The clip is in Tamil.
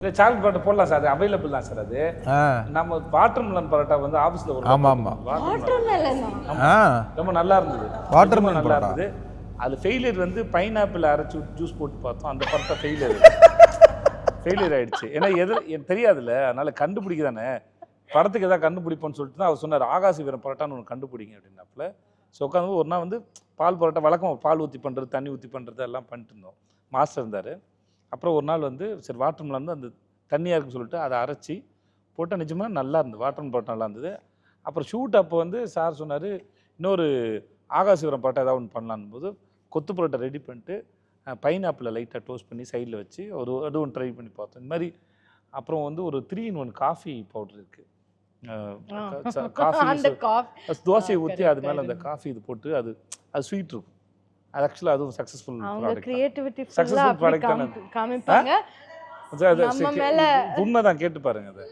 இல்லை சாக்லேட் பரோட்டா போடலாம் சார் அது அவைலபிள் தான் சார் அது. நம்ம வாட்டர் மிலன் பரோட்டா வந்து ஆஃபீஸில் ஒரு ஆமா, ஆமா. watermelon. ஆ? ரொம்ப நல்லா இருந்தது. Watermelon ரொம்ப நல்லா பரோட்டா. இருந்தது. அது ஃபெயிலியர் வந்து பைனாப்பிள் அரைச்சி ஜூஸ் போட்டு பார்த்தோம். அந்த பரோட்டா ஃபெயிலியர் ஃபெயிலியர் ஆயிடுச்சு. ஏன்னா எது எனக்கு தெரியாதுல்ல. அதனால கண்டுபிடிக்க தானே. படத்துக்கு எதாவது கண்டுபிடிப்போம்னு சொல்லிட்டு தான் அவர் சொன்னார். ஆகாசி வீரம் பரோட்டான்னு ஒன்று கண்டுபிடிங்க அப்படின்னாப்புல. ஸோ உட்காந்து ஒரு நாள் வந்து பால் பரோட்டா வழக்கம் பால் ஊற்றி பண்ணுறது தண்ணி ஊற்றி பண்ணுறது எல்லாம் பண்ணிட்டு இருந்தோம். மாஸ்டர் இருந்தார். அப்புறம் ஒரு நாள் வந்து சரி வாட்டர் வந்து அந்த தண்ணியாக இருக்குன்னு சொல்லிட்டு அதை அரைச்சி போட்டால் நிஜமாக நல்லா இருந்தது. வாட்டர் பரோட்டா நல்லா இருந்தது. அப்புறம் ஷூட் அப்போ வந்து சார் சொன்னார் இன்னொரு ஆகாசிவரம் பரோட்டா ஏதாவது ஒன்று பண்ணலான்னு போது கொத்து பரோட்டா ரெடி பண்ணிட்டு பைனாப்பிளை லைட்டாக டோஸ்ட் பண்ணி சைடில் வச்சு ஒரு அது ஒன்று ட்ரை பண்ணி பார்த்தோம். இந்த மாதிரி அப்புறம் வந்து ஒரு three in one coffee powder இருக்குது காஃபி தோசையை ஊற்றி அது மேலே அந்த காஃபி இது போட்டு அது அது ஸ்வீட் இருக்கும். ஆக்சுவலாக அதுவும் சக்ஸஸ்ஃபுல் அவங்க ப்ராடக்ட் கிரியேட்டிவிட்டி அப்படி product தானே. காமி- காமிப்பாங்க. நம்ம மேல- உண்மை தான் கேட்டு பாருங்க அதை.